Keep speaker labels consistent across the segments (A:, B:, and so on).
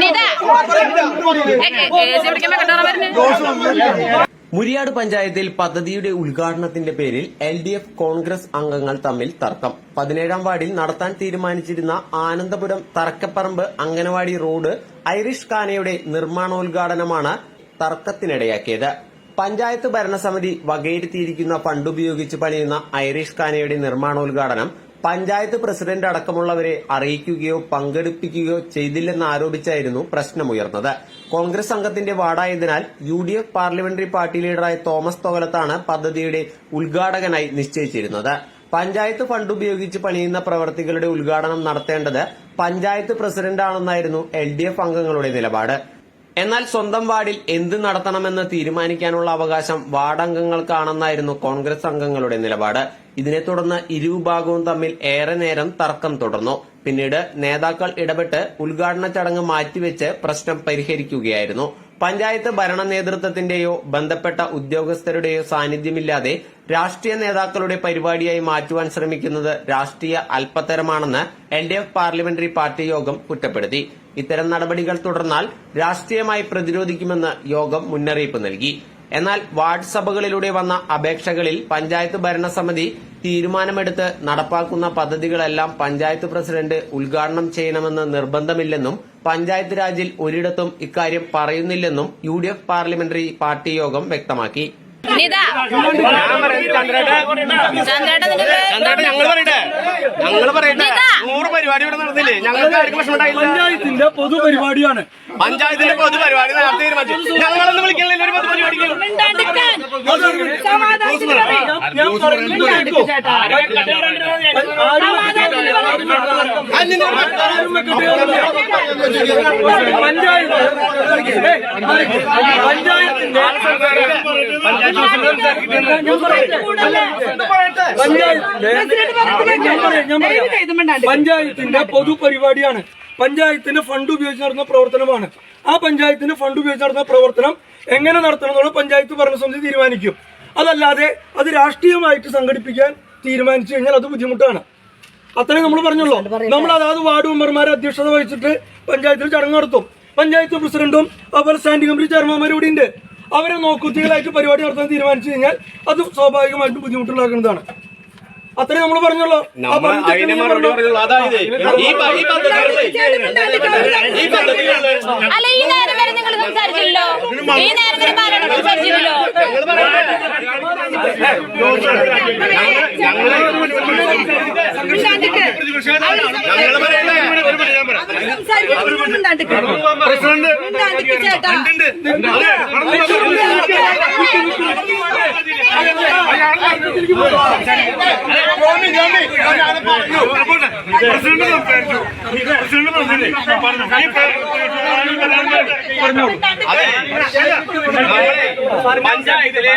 A: നീതാ case പിടിക്കാൻ വെക്കണ്ടോ വരുന്നേ
B: മുരിയാട് പഞ്ചായത്തിൽ പദ്ധതിയുടെ ഉദ്ഘാടനത്തിന്റെ പേരിൽ എൽ ഡി എഫ് കോൺഗ്രസ് അംഗങ്ങൾ തമ്മിൽ തർക്കം. പതിനേഴാം വാർഡിൽ നടത്താൻ തീരുമാനിച്ചിരുന്ന ആനന്ദപുരം തറക്കപ്പറമ്പ് അംഗനവാടി റോഡ് ഐറിഷ് ഖാനയുടെ നിർമ്മാണോദ്ഘാടനമാണ് തർക്കത്തിനിടയാക്കിയത്. പഞ്ചായത്ത് ഭരണസമിതി വകയിരുത്തിയിരിക്കുന്ന ഫണ്ടുപയോഗിച്ച് പണിയുന്ന ഐറിഷ് ഖാനയുടെ നിർമ്മാണോദ്ഘാടനം പഞ്ചായത്ത് പ്രസിഡന്റ് അടക്കമുള്ളവരെ അറിയിക്കുകയോ പങ്കെടുപ്പിക്കുകയോ ചെയ്തില്ലെന്ന് ആരോപിച്ചായിരുന്നു പ്രശ്നമുയർന്നത്. കോൺഗ്രസ് അംഗത്തിന്റെ വാർഡായതിനാൽ U D F parliamentary party ലീഡറായ Thomas തോകലത്താണ് പദ്ധതിയുടെ ഉദ്ഘാടകനായി നിശ്ചയിച്ചിരുന്നത്. പഞ്ചായത്ത് ഫണ്ട് ഉപയോഗിച്ച് പണിയുന്ന പ്രവർത്തികളുടെ ഉദ്ഘാടനം നടത്തേണ്ടത് പഞ്ചായത്ത് പ്രസിഡന്റാണെന്നായിരുന്നു എൽ ഡി എഫ് അംഗങ്ങളുടെ നിലപാട്. എന്നാൽ സ്വന്തം വാർഡിൽ എന്ത് നടത്തണമെന്ന് തീരുമാനിക്കാനുള്ള അവകാശം വാർഡംഗങ്ങൾക്കാണെന്നായിരുന്നു കോൺഗ്രസ് അംഗങ്ങളുടെ നിലപാട്. ഇതിനെ തുടർന്ന് ഇരുവിഭാഗവും തമ്മിൽ ഏറെ നേരം തർക്കം തുടർന്നു. പിന്നീട് നേതാക്കൾ ഇടപെട്ട് ഉദ്ഘാടന ചടങ്ങ് മാറ്റിവെച്ച് പ്രശ്നം പരിഹരിക്കുകയായിരുന്നു. പഞ്ചായത്ത് ഭരണ നേതൃത്വത്തിന്റെയോ ബന്ധപ്പെട്ട ഉദ്യോഗസ്ഥരുടെയോ സാന്നിധ്യമില്ലാതെ രാഷ്ട്രീയ നേതാക്കളുടെ പരിപാടിയായി മാറ്റുവാൻ ശ്രമിക്കുന്നത് രാഷ്ട്രീയ അല്പത്തരമാണെന്ന് L D F parliamentary party യോഗം കുറ്റപ്പെടുത്തി. ഇത്തരം നടപടികൾ തുടർന്നാൽ രാഷ്ട്രീയമായി പ്രതിരോധിക്കുമെന്ന് യോഗം മുന്നറിയിപ്പ് നൽകി. എന്നാൽ വാർഡ് സഭകളിലൂടെ വന്ന അപേക്ഷകളിൽ പഞ്ചായത്ത് ഭരണസമിതി തീരുമാനമെടുത്ത് നടപ്പാക്കുന്ന പദ്ധതികളെല്ലാം പഞ്ചായത്ത് പ്രസിഡന്റ് ഉദ്ഘാടനം ചെയ്യണമെന്ന് നിർബന്ധമില്ലെന്നും പഞ്ചായത്ത് രാജിൽ ഒരിടത്തും ഇക്കാര്യം പറയുന്നില്ലെന്നും യു പാർലമെന്ററി പാർട്ടി യോഗം വ്യക്തമാക്കി.
C: ഞങ്ങൾ പറയട്ടെ ഞങ്ങൾ പറയട്ടെ. പരിപാടി ഇവിടെ നടന്നില്ലേ? ഞങ്ങൾക്ക് ആർക്കും വിഷമം
D: പഞ്ചായത്തിന്റെ പൊതുപരിപാടിയാണ്.
C: പഞ്ചായത്തിന്റെ പൊതു പരിപാടി നേരത്തെ തീരുമാനിച്ചു. ഞങ്ങളൊന്നും വിളിക്കണില്ല ഒരു പൊതുപരിപാടിക്ക്.
D: ഞാൻ പറയുന്നത് കേൾക്കൂ. പഞ്ചായത്ത് ഏയ്, പഞ്ചായത്തിന്റെ പഞ്ചായത്തിന്റെ ഞാൻ പറയാം, ഞാൻ പറയാം. പഞ്ചായത്തിന്റെ പൊതുപരിപാടിയാണ്. പഞ്ചായത്തിന്റെ ഫണ്ട് ഉപയോഗിച്ച് നടത്തുന്ന പ്രവർത്തനമാണ്. ആ പഞ്ചായത്തിന്റെ ഫണ്ട് ഉപയോഗിച്ച് നടത്തുന്ന പ്രവർത്തനം എങ്ങനെ നടത്തണം എന്നുള്ള പഞ്ചായത്ത് ഭരണസമിതി തീരുമാനിക്കും. അതല്ലാതെ അത് രാഷ്ട്രീയമായിട്ട് സംഘടിപ്പിക്കാൻ തീരുമാനിച്ചു കഴിഞ്ഞാൽ അത് ബുദ്ധിമുട്ടാണ്. അത്രയും നമ്മൾ പറഞ്ഞുള്ളൂ. നമ്മൾ അതാത് വാർഡ് മെമ്പർമാരെ അധ്യക്ഷത വഹിച്ചിട്ട് പഞ്ചായത്തിൽ ചടങ്ങ് നടത്തും. പഞ്ചായത്ത് പ്രസിഡന്റും അതുപോലെ സ്റ്റാൻഡിംഗ് കമ്മിറ്റി ചെയർമാൻമാരും ഇവിടെ ഉണ്ട് അവരെ നോക്കുത്തികളായിട്ട് പരിപാടി നടത്താൻ തീരുമാനിച്ചു കഴിഞ്ഞാൽ അത് സ്വാഭാവികമായിട്ടും ബുദ്ധിമുട്ടുണ്ടാക്കുന്നതാണ്. അത്രയും നമ്മൾ പറഞ്ഞുള്ളൂ.
C: ഈ ഈ പദ്ധതികളിലെ ഈ
A: നേരം വരെ നിങ്ങൾ സംസാരിച്ചില്ലല്ലോ ഈ നേരം Ayarlar. വരെ ബാലോട് സംസാരിച്ചില്ലല്ലോ
C: ഞങ്ങൾ പറയട്ടെ അതെ. നമ്മളെ പഞ്ചായത്തിലെ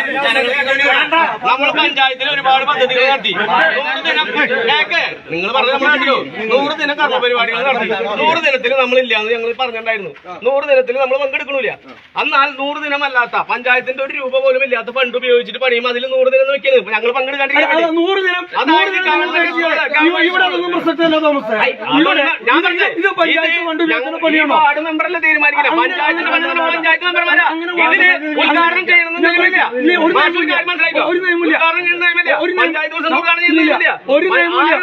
C: നമ്മൾ പഞ്ചായത്തിൽ ഒരുപാട് പദ്ധതികൾ നടത്തി. നൂറ് ദിനം കേക്ക്. നിങ്ങൾ പറഞ്ഞ നമ്മൾ കേട്ടോ നൂറ് ദിനം കർമ്മ പരിപാടികൾ നടത്തി. നൂറ് ദിനത്തിൽ നമ്മൾ ഇല്ലാന്ന് ഞങ്ങൾ പറഞ്ഞിട്ടുണ്ടായിരുന്നു. നൂറ് ദിനത്തിൽ നമ്മൾ പങ്കെടുക്കണില്ല. എന്നാൽ നൂറ് ദിനമല്ലാത്ത പഞ്ചായത്തിന്റെ ഒരു രൂപ പോലും ഇല്ലാത്ത ഫണ്ട് ഉപയോഗിച്ചിട്ട് പണിയും അതിൽ നൂറ് ദിനം വെക്കുന്നത് ഞങ്ങൾ
D: അല്ല, ഫണ്ട്
C: വാർഡ് മെമ്പറല്ലേ പഞ്ചായത്തിന്റെ ഫണ്ട് പഞ്ചായത്ത് മെമ്പർമാരാ ഇതിന് ഉദ്ഘാടനം
D: ഒരു നിയമമില്ല.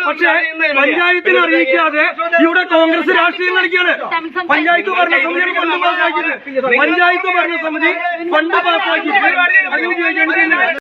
D: പക്ഷേ പഞ്ചായത്തിനെ അറിയിക്കാതെ ഇവിടെ കോൺഗ്രസ് രാഷ്ട്രീയം നടക്കുകയാണ്. പഞ്ചായത്ത് ഭരണസമിതി ഫണ്ട് പാസ്സാക്കിയത് പഞ്ചായത്ത് ഭരണസമിതി ഫണ്ട് പാസ്സാക്കിയിട്ട് അത് ഉപയോഗിക്കേണ്ടതില്ല